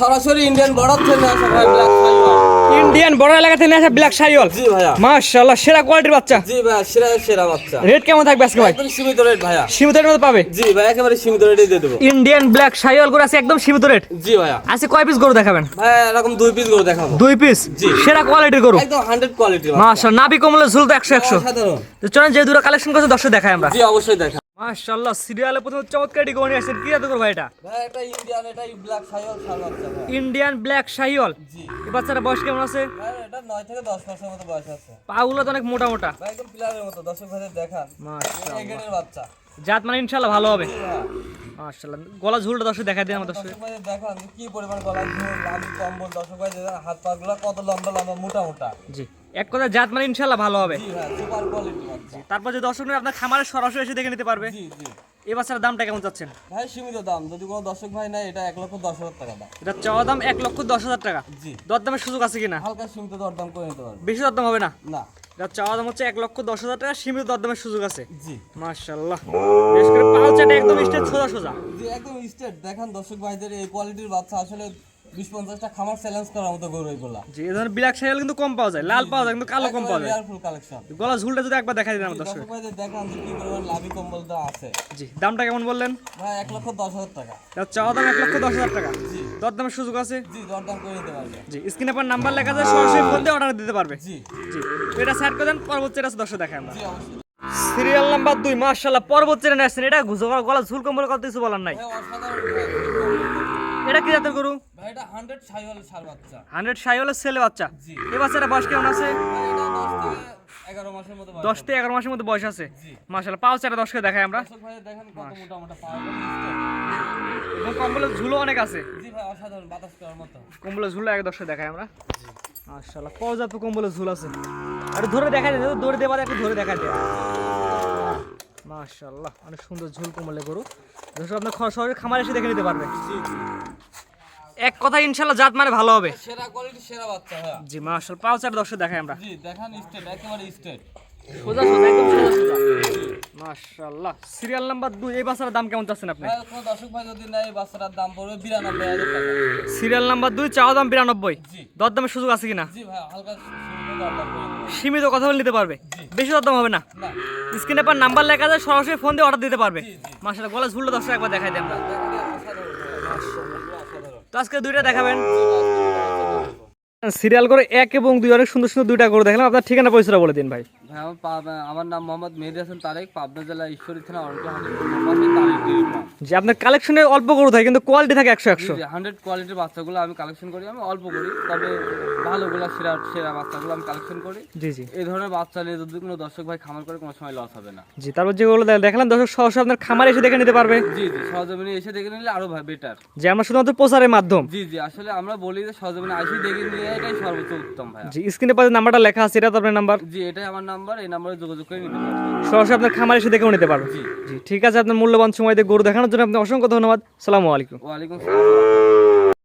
সরাসরি Indian border থেকে আসা ভাই ব্ল্যাক ফাইবার ইন্ডিয়ান বড় এলাকা থেকে আসা ব্ল্যাক শাইওয়াল জি ভাইয়া। মাশাআল্লাহ সেরা কোয়ালিটির বাচ্চা। জি ভাইয়া সেরা সেরা বাচ্চা। রেট কেমন থাকবে আজকে ভাই? একদম সীমিত রেট ভাইয়া। সীমিত মধ্যে পাবে? জি ভাই একেবারে সীমিত রেটে দিয়ে দেবো। ইন্ডিয়ান ব্ল্যাক শাইওয়াল করে আছে একদম সীমিত রেট জি ভাইয়া। আজকে কয় পিস গরু দেখাবেন? ভাইয়া এরকম দুই পিস করে দেখাবো। দুই পিস জি। সেরা কোয়ালিটির গরু। একদম হান্ড্রেড কোয়ালিটি মাশাআল্লাহ নাবি কমলের ঝুল তো একশো একশো। সাধারণ তো চলেন যে দুটো কালেকশন করছে দর্শক দেখাই আমরা। জি অবশ্যই দেখা মাশাআল্লাহ সিরিয়ালে প্রথমে চমৎকার গরু নিয়ে আসছেন। কি এত করব এটা? ভাই এটা ইন্ডিয়ান এটা ব্ল্যাক বাচ্চা ভাই। ইন্ডিয়ান ব্ল্যাক শাহিওয়াল জি। এই বাচ্চারা বয়স কেমন আছে? ভাই এটা নয় থেকে দশ মাসের মতো বয়স আছে। পাগুলো তো অনেক মোটা মোটা। ভাই একদম প্লেয়ারের মতো দর্শক ভাইদের দেখান। মাশাআল্লাহ। এগেনের বাচ্চা। জাত মানে ইনশাআল্লাহ ভালো হবে। মাশাআল্লাহ গলা ঝুলটা দর্শক দেখাই দিন আমার দর্শক। ভাইদের দেখান কি পরিমাণ গলা ঝুল লাম্বি কম্বল দর্শক ভাইদের হাত পা গুলো কত লম্বা লম্বা মোটা মোটা। জি। এক কথা জাত মানে ইনশাআল্লাহ ভালো হবে। তারপর যে দর্শক আপনার খামারে সরাসরি এসে দেখে নিতে পারবে জি বাচ্চার দামটা কেমন চাচ্ছেন? ভাই সীমিত দাম। যদি কোনো দর্শক ভাই নেয় এটা এক লক্ষ দশ হাজার টাকা দাম। এটা চাওয়া দাম এক লক্ষ দশ হাজার টাকা। জি। দরদামের সুযোগ আছে কিনা? হালকা সীমিত দরদাম করে নিতে পারবে। বেশি দরদাম হবে না? না। এটা চাওয়া দাম হচ্ছে এক লক্ষ দশ হাজার টাকা সীমিত দরদামের সুযোগ আছে। জি। মাশাআল্লাহ। বেশ করে পাউচাটা একদম স্টেজ সোজা সোজা। জি একদম স্টেট দেখান দর্শক ভাইদের এই কোয়ালিটির বাচ্চা আসলে বিশ পঞ্চাশটা খামার চ্যালেঞ্জ করার মতো গরু এগুলা। জি এই ধরনের ব্ল্যাক শাইল কিন্তু কম পাওয়া যায় লাল পাওয়া যায় কিন্তু কালো কম পাওয়া যায়। ফুল কালেকশন গলা ঝুলটা যদি একবার দেখাই দিন আমার দর্শক। ভাইদের দেখান যে কি পরিমাণ লাভি কম্বলটা আছে। জি দামটা কেমন বললেন? ভাই এক লক্ষ দশ হাজার টাকা। চাওয়া দাম এক লক্ষ দশ হাজার টাকা। জি। দরদামের সুযোগ আছে? জি দরদাম করে নিতে পারবে। জি স্ক্রিনে পর নাম্বার লেখা আছে সরাসরি ফোন দিয়ে অর্ডার দিতে পারবে। জি। জি এটা সাইড করে দেন পরবর্তী এটা দর্শক দেখাই আমরা। জি অবশ্যই। সিরিয়াল নাম্বার দুই মার্শাল্লাহ পর্বত চেনে আসছেন এটা গলা ঝুল কম্বল কত কিছু বলার নাই। এটা কি জাতের গরু? এটা হান্ড্রেড সাইওয়াল সার বাচ্চা। হান্ড্রেড সাইওয়ালের ছেলে বাচ্চা। জি। বাচ্চাটা বয়স কেমন আছে? এটা দশ থেকে এগারো মাসের মতো বয়স। দশ থেকে এগারো মাসের মধ্যে বয়স আছে। জি। মার্শাল্লাহ পাও চারা দশকে দেখাই আমরা। দর্শক ভাই দেখেন কত মোটা মোটা পাওয়ার এবং কম্বলের ঝুলও অনেক আছে। জি ভাই অসাধারণ বাতাস করার মতো। কম্বলের ঝুলও এক দশকে দেখাই আমরা। মার্শাল্লাহ পর্যাপ্ত কম্বলের ঝুল আছে। আর ধরে দেখা যায় দৌড়ে দেবার একটু ধরে দেখা যায় মার্শাল্লাহ অনেক সুন্দর ঝুল কম্বলে গরু। আপনার সরাসরি খামার এসে দেখে নিতে পারবে। এক কথা ইনশাল্লাহ জাত মানে ভালো হবে। সেরা কোয়ালিটি সেরা বাচ্চা ভাইয়া জি মার্শাল পাও চার দর্শক দেখাই আমরা। জি দেখান স্টেট একেবারে স্টেট সোজা সোজা একদম সোজা সোজা। মাশাআল্লাহ সিরিয়াল নাম্বার দুই এই বাচ্চার দাম কেমন চাচ্ছেন আপনি? কোনো দর্শক ভাই যদি নেয় এই বাচ্চাটার দাম পড়বে বিরানব্বই হাজার টাকা। সিরিয়াল নাম্বার দুই চাওয়া দাম বিরানব্বই। জি। দরদামের সুযোগ আছে কিনা? জি ভাই হালকা সীমিত কথা বলে নিতে পারবে। বেশি দরদাম হবে না। না। স্ক্রিনে পর নাম্বার লেখা যায় সরাসরি ফোন দিয়ে অর্ডার দিতে পারবে। মাশাআল্লাহ গলা ঝুলটা দর্শক একবার দেখাই দেন আমরা। তো আজকে দুইটা দেখাবেন। ভাই, আজকে অসাধারণ। সিরিয়াল করে এক এবং দুই অনেক সুন্দর সুন্দর দুইটা করে দেখলাম। আপনার ঠিকানা পয়সাটা বলে দিন ভাই। ভাই আমার নাম মোহাম্মদ মেহেদি হাসান তারেক পাবনা জেলা ঈশ্বরী থানা। যে আপনার কালেকশনে অল্প গরু থাকে কিন্তু কোয়ালিটি থাকে একশো একশো। হান্ড্রেড কোয়ালিটির বাচ্চাগুলো আমি কালেকশন করি আমি অল্প করি তবে ভালোগুলো সেরা সেরা বাচ্চাগুলো আমি কালেকশন করি। জি জি। এই ধরনের বাচ্চা নিয়ে যদি কোনো দর্শক ভাই খামার করে কোনো সময় লস হবে না। জি তারপর যেগুলো দে- দেখালাম দর্শক আপনার খামার এসে দেখে নিতে পারবে। জি জি সহজমিনে এসে দেখে নিলে আরও ভাই বেটার যে আমরা শুধুমাত্র প্রচারের মাধ্যম। জি জি আসলে আমরা বলি যে সহজমিনে এসে দেখে নিলে এটাই সর্বোচ্চ উত্তম ভাই জি স্ক্রিনে পাশে নাম্বারটা লেখা আছে এটা তো আপনার নাম্বার জি এটাই আমার নাম্বার এই নাম্বারে যোগাযোগ করে নিতে পারবেন। সরাসরি আপনার খামার এসে দেখেও নিতে পারবে। জি ঠিক আছে আপনার মূল্যবান সময় দিয়ে গরু দেখানোর জন্য আপনি অসংখ্য ধন্যবাদ। সালামু আলাইকুম। ওয়ালাইকুম সালাম